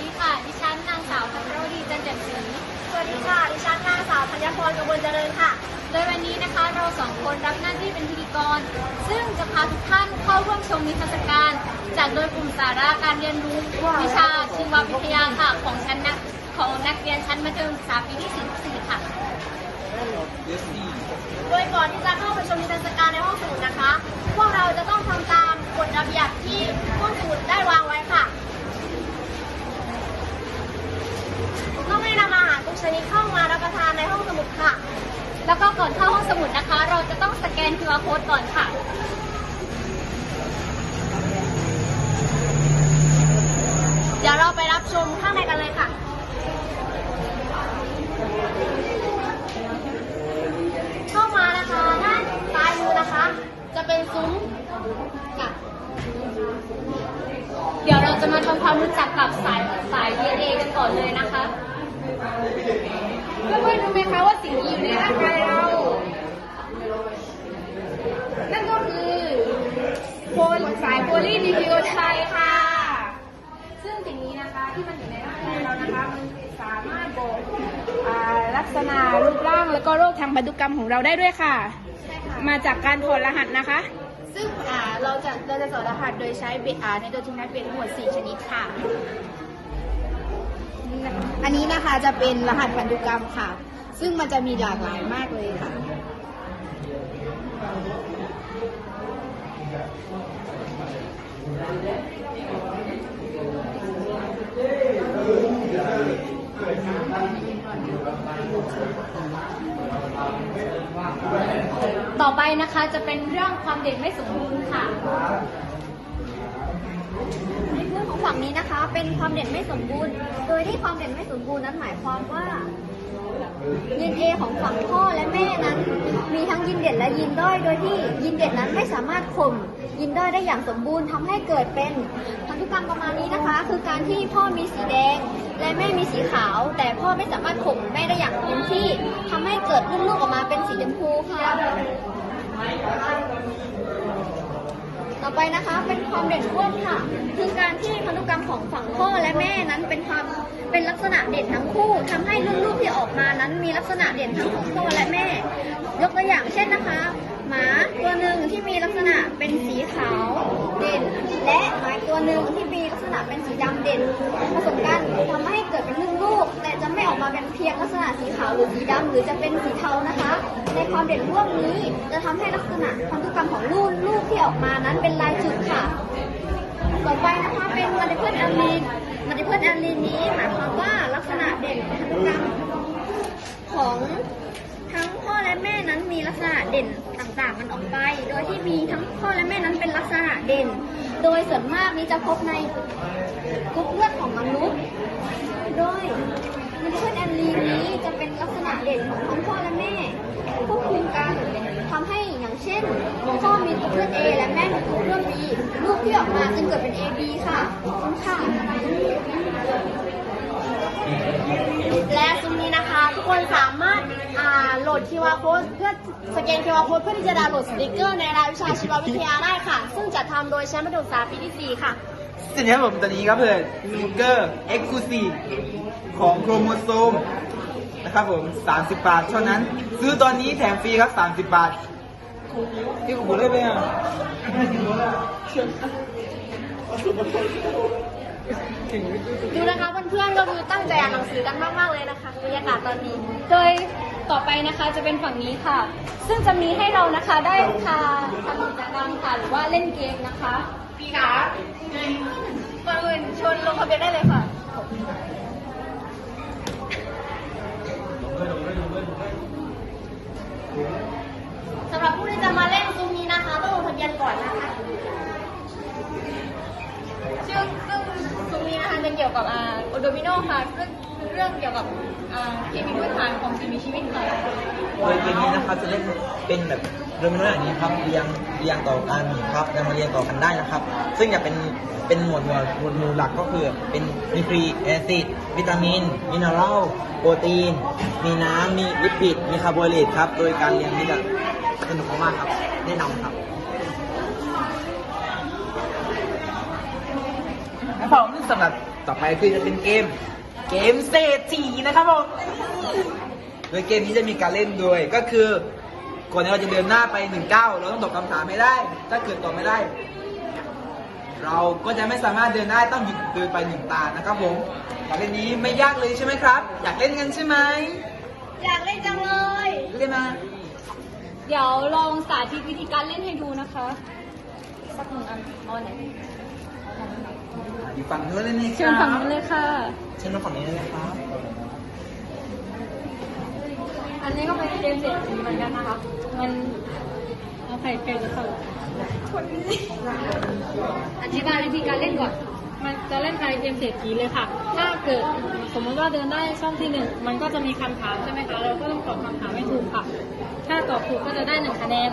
ดีค่ะ ดิฉันนางสาวพัทรวดีจันแจ่มศรีสวัสดีค่ะ ดิฉันนางสาวธัญพรกระบวนเจริญค่ะ โดยวันนี้นะคะเราสองคนรับหน้าที่เป็นพิธีกร ซึ่งจะพาทุกท่านเข้าร่วมชมนิทรรศการ จากโดยกลุ่มสาระการเรียนรู้วิชาชีววิทยาค่ะของชั้นนักของนักเรียนชั้นมัธยมศึกษาปีที่4ค่ะ โดยก่อนที่จะเข้าไปชมนิทรรศการในห้องสมุดนะคะ พวกเราจะต้องทำตามกฎระเบียบที่ห้องสมุดได้วางไว้ค่ะ ต้องไม่นำอาหารทุกชนิดเข้ามารับประทานในห้องสมุดค่ะ แล้วก็ก่อนเข้าห้องสมุดนะคะ เราจะต้องสแกน QR code ก่อนค่ะ เดี๋ยวเราไปรับชมข้างในกันเลยค่ะเข้ามานะคะด้านซ้ายมือนะคะ จะเป็นซุ้มกับเดี๋ยวเราจะมาทำความรู้จักกับสายสาย DNA กันก่อนเลยนะคะ เพื่อนๆรู้ไหมคะว่าสิ่งที่อยู่ในร่างกายเรา นั่นก็คือโพลสายโพลีนิคลิโอไทด์ค่ะ ซึ่งสิ่งนี้นะคะที่มันอยู่ในร่างกายเรานะคะมันสามารถบอกอ่าลักษณะรูปร่างแล้วก็โรคทางพันธุกรรมของเราได้ด้วยค่ะใช่ค่ะมาจากการถอดรหัสนะคะ ซึ่งอ่าเราจะเราจะสอนรหัสโดยใช้เบอ่าในตัวทีมนักเรียนทั้งหมด4ชนิดค่ะ อันนี้นะคะจะเป็นรหัสพันธุกรรมค่ะ ซึ่งมันจะมีหลากหลายมากเลยค่ะ ต่อไปนะคะจะเป็นเรื่องความเด็กไม่สมบูรณ์ค่ะ ในเรื่องของฝั่งนี้นะคะ เป็นความเด่นไม่สมบูรณ์ โดยที่ความเด่นไม่สมบูรณ์นั้นหมายความว่ายีน A ของฝั่งพ่อและแม่นั้น มีทั้งยีนเด่นและยีนด้อย โดยที่ยีนเด่นนั้นไม่สามารถข่มยีนด้อยได้อย่างสมบูรณ์ทำให้เกิดเป็นพันธุกรรมประมาณนี้นะคะ คือการที่พ่อมีสีแดง และแม่มีสีขาว แต่พ่อไม่สามารถข่มแม่ได้อย่างเต็มที่ทำให้เกิดลูกๆออกมาเป็นสีชมพูค่ะ ต่อไปนะคะเป็นความเด่นร่วมค่ะ คือการที่พันธุกรรมของฝั่งพ่อและแม่นั้นเป็นความเป็นลักษณะเด่นทั้งคู่ทำให้ลูกๆที่ออกมานั้นมีลักษณะเด่นทั้งของพ่อและแม่ ยกตัวอย่างเช่นนะคะ หมาตัวหนึ่งที่มีลักษณะเป็นสีขาวเด่น และหมาตัวหนึ่งที่มีลักษณะเป็นสีดำเด่นผสมกันทำให้เกิดเป็นลูกๆแต่ ออกมาเป็นเพียงลักษณะสีขาวหรือสีดำหรือจะเป็นสีเทานะคะ ในความเด่นร่วมนี้จะทำให้ลักษณะพันธุกรรมของลูกลูกที่ออกมานั้นเป็นลายจุดค่ะ ต่อไปนะคะเป็นมัลติเพิลแอลลีนมัลติเพิลแอลลีนนี้หมายความว่าลักษณะเด่นพันธุกรรมของทั้งพ่อและแม่นั้นมีลักษณะเด่นต่างๆกันออกไป โดยที่มีทั้งพ่อและแม่นั้นเป็นลักษณะเด่น โดยส่วนมากนี้จะพบในกรุ๊ปเลือดของมนุษย์ โดย มัลติเพิลแอลลีนี้จะเป็นลักษณะเด่นของทั้งพ่อและแม่ควบคุมกันทำให้อย่างเช่นพ่อมีกรุ๊ปเลือด A และแม่มีกรุ๊ปเลือด B ลูกที่ออกมาจึงเกิดเป็น AB ค่ะขอบคุณค่ะและซุ้มนี้นะคะ ทุกคนสามารถอ่าโหลด QR code เพื่อสแกน QR code เพื่อที่จะดาวน์โหลดสติกเกอร์ในรายวิชาชีววิทยาได้ค่ะ ซึ่งจะทำโดยชั้นประถมศึกษาปีที่ 4 ค่ะ สิ่งนี้ครับผมตอนนี้ครับเพื่อนสติกเกอร์ Exclusive ของโครโมโซมนะครับผม 30 บาทเท่านั้น ซื้อตอนนี้แถมฟรีครับ 30 บาทที่กูเลยไปอะดูนะคะเพื่อนๆก็ดูตั้งใจอ่านหนังสือกันมากๆเลยนะคะบรรยากาศตอนนี้ โดยต่อไปนะคะจะเป็นฝั่งนี้ค่ะ ซึ่งจะมีให้เรานะคะได้ทาทำกิจกรรมค่ะหรือว่าเล่นเกมนะคะ ปีขาก่อนอื่นชวนลงทะเบียนได้เลยค่ะ สำหรับผู้ที่จะมาเล่นซุ้มนี้นะคะ ต้องลงทะเบียนก่อนนะคะซึ่งซึ่งซุ้มนี้นะคะเป็นเกี่ยวกับอ่าโอโดมิโนค่ะซึ่งเป็นเรื่องเกี่ยวกับเคมีพื้นฐานของสิ่งมีชีวิตค่ะโดยเกมนี้นะครับจะเล่นเป็นแบบโดมิโนอย่างนี้ครับเรียงเรียงต่อกันครับแล้วมาเรียงต่อกันได้นะครับ ซึ่งจะเป็นเป็นหมวดหมู่หมวดหมู่หลักก็คือเป็นนิวคลีแอซิดวิตามิน มินเนอรัลโปรตีน มีน้ำมีลิปิด มีคาร์โบไฮเดรตครับ โดยการเรียงนี้จะสนุกมากครับแนะนำครับนะครับผมสำหรับต่อไปคือจะเป็นเกม เกมเศรษฐีนะครับผมโดยเกมนี้จะมีการเล่นโดยก็คือ ก่อนที่เราจะเดินหน้าไปหนึ่งก้าวเราต้องตอบคำถามให้ได้ ถ้าเกิดตอบไม่ได้ เราก็จะไม่สามารถเดินได้ต้องหยุดเดินไปหนึ่งตานะครับผมการเล่นนี้ไม่ยากเลยใช่ไหมครับ อยากเล่นกันใช่ไหมอยากเล่นจังเลยเล่นมาเดี๋ยวลองสาธิตวิธีการเล่นให้ดูนะคะ สักหนึ่งอันเอาไหน อยู่ฝั่งนู้นเลยนี่เชิญฝั่งนู้นเลยค่ะ เช่นน้องฝั่งนี้เลยนะครับอันนี้ก็เป็นเกมเศรษฐีเหมือนกันนะคะเงินเอาใครใครจะเข้าอธิบายวิธีการเล่นก่อน มันจะเล่นในเกมเศรษฐีเลยค่ะ ถ้าเกิดสมมติว่าเดินได้ช่องที่หนึ่ง มันก็จะมีคำถามใช่ไหมคะ เราก็ต้องตอบคำถามให้ถูกค่ะ ถ้าตอบถูกก็จะได้หนึ่งคะแนน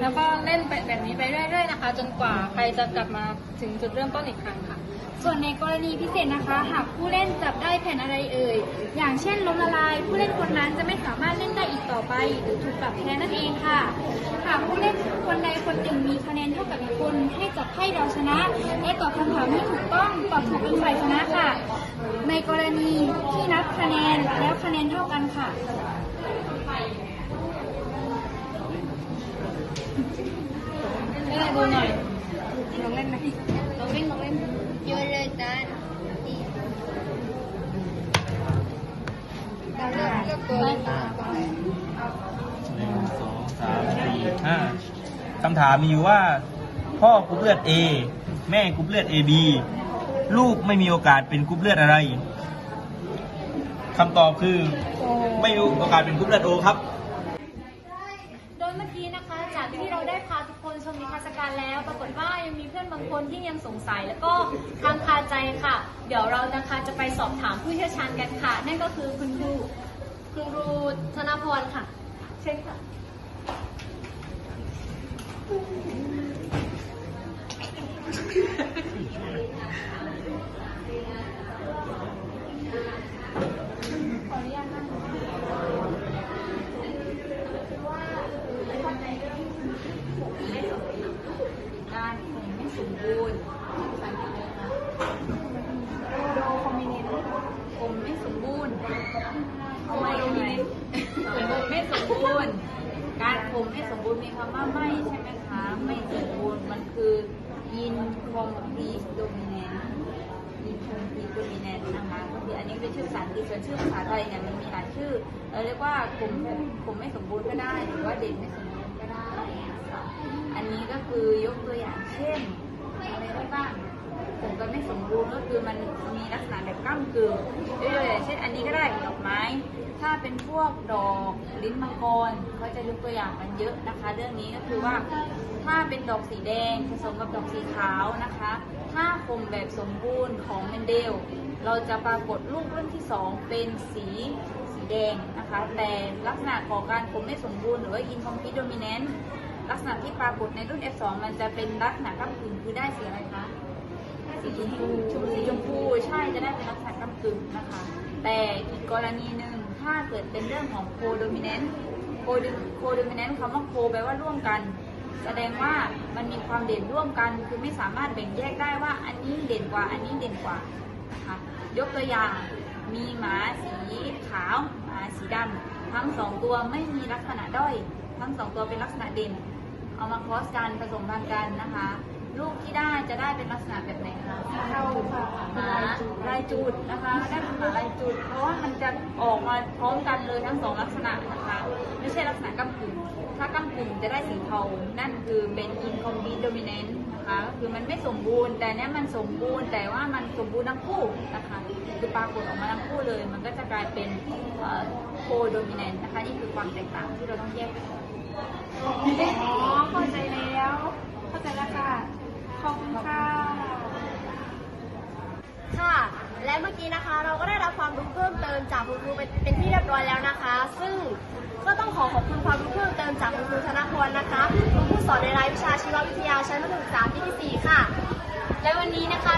แล้วก็เล่นแบบนี้ไปเรื่อยๆนะคะ จนกว่าใครจะกลับมาถึงจุดเริ่มต้นอีกครั้งค่ะ ส่วนในกรณีพิเศษนะคะ หากผู้เล่นจับได้แผ่นอะไรเอ่ย อย่างเช่นล้มละลาย ผู้เล่นคนนั้นจะไม่สามารถเล่นได้อีกต่อไป หรือถูกปรับแพ้นั่นเองค่ะ หากผู้เล่นคนใดคนหนึ่งมีคะแนนเท่ากับอีกคนให้จับไพ่เราชนะ และตอบคำถามที่ถูกต้องตอบถูกเป็นฝ่ายชนะค่ะ ในกรณีที่นับคะแนนแล้วคะแนนเท่ากันค่ะ เล่นดูหน่อยลองเล่นไหมลองเล่นลองเล่นโยนเลยจ้าเราเลือกเลือกตัวเล่นตาไปหนึ่งสองสามสี่ห้าคำถามมีอยู่ว่า พ่อกรุ๊ปเลือด A แม่กรุ๊ปเลือด AB ลูกไม่มีโอกาสเป็นกรุ๊ปเลือดอะไรคำตอบคือ ไม่มีโอกาสเป็นกรุ๊ปเลือด O ครับี้นะคะ จากที่เราได้พาทุกคนชมนิทรรศการแล้ว ปรากฏว่ายังมีเพื่อนบางคนที่ยังสงสัย แล้วก็ค้างคาใจค่ะ เดี๋ยวเรานะคะจะไปสอบถามผู้เชี่ยวชาญกันค่ะ นั่นก็คือคุณครูคุณครูธนพรค่ะ เช่นค่ะ การคงไม่สมบูรณ์โดคอมมิเนนคงไม่สมบูรณ์เอาไว้เอาไว้คงไม่สมบูรณ์ กา รคงไม่สมบูรณ์มีคำว่าไม่ใช่ไหมคะ ไม่สมบูรณ์มันคือ incomplete dominant incomplete dominant นะคะก็คืออันนี้เป็นชื่อภาษาอังกฤษส่วนชื่อภาษาไทยเนี่ยมันมีหลายชื่อเราเรียกว่ากลุ่มกลุ่มไม่สมบูรณ์ก็ได้ หรือว่าเด่นไม่สมบูรณ์ก็ได้ อันนี้ก็คือยกตัวอย่างเช่นอะไรได้บ้าง ผมก็ไม่สมบูรณ์ก็คือมันมีลักษณะแบบก้ากึ่งยกตัวอย่างเช่นอันนี้ก็ได้ดอกไม้ ถ้าเป็นพวกดอกลิ้นมังกรเขาจะยกตัวอย่างมันเยอะนะคะ เรื่องนี้ก็คือว่าถ้าเป็นดอกสีแดงผสมกับดอกสีขาวนะคะ ถ้าคมแบบสมบูรณ์ของเมนเดล เราจะปรากฏลูกรุ่นที่สองเป็นสีสีแดงนะคะ แต่ลักษณะของการคมไม่สมบูรณ์หรือว่า incomplete dominant ลักษณะที่ปรากฏในรุ่น F2 มันจะเป็นลักษณะก้ากึ่งคือได้สีอะไรคะ สีชมพูสีชมพูใช่จะได้เป็นลักษณะก้ากึ่งนะคะ แต่อีกกรณีหนึ่งถ้าเกิดเป็นเรื่องของ co-dominant co-dominant คำว่า co แปลว่าร่วมกัน แสดงว่ามันมีความเด่นร่วมกัน คือไม่สามารถแบ่งแยกได้ว่าอันนี้เด่นกว่าอันนี้เด่นกว่านะคะยกตัวอย่างมีหมาสีขาวหมาสีดำทั้งสองตัวไม่มีลักษณะด้อย ทั้งสองตัวเป็นลักษณะเด่น เอามาคอสกันผสมพันธุ์กันนะคะ ลูกที่ได้จะได้เป็นลักษณะแบบไหนคะเท่าค่ะหมาลายจุดนะคะได้เป็นหมาลายจุด เพราะว่ามันจะออกมาพร้อมกันเลยทั้งสองลักษณะนะคะ ไม่ใช่ลักษณะกำกึ่งถ้ากำกึ่งจะได้สีเทา นั่นคือเป็น incomplete dominant นะคะก็คือมันไม่สมบูรณ์ แต่เนี้ยมันสมบูรณ์แต่ว่ามันสมบูรณ์ทั้งคู่นะคะคือปรากฏออกมาทั้งคู่เลย มันก็จะกลายเป็นเอ่อ co-dominant นะคะนี่คือความแตกต่างที่เราต้องแยกไปก่อน อ๋อ เข้าใจแล้ว เข้าใจแล้วค่ะ ขอบคุณค่ะ ค่ะ และ เมื่อกี้นะคะ เราก็ได้รับความรู้เพิ่มเติมจากคุณครูเป็นเป็นที่เรียบร้อยแล้วนะคะ ซึ่งก็ต้องขอขอบคุณความรู้เพิ่มเติมจากคุณครูธนพรนะคะครูผู้สอนในรายวิชาชีววิทยาชั้นมัธยมศึกษาปีที่4ค่ะ และวันนี้นะคะ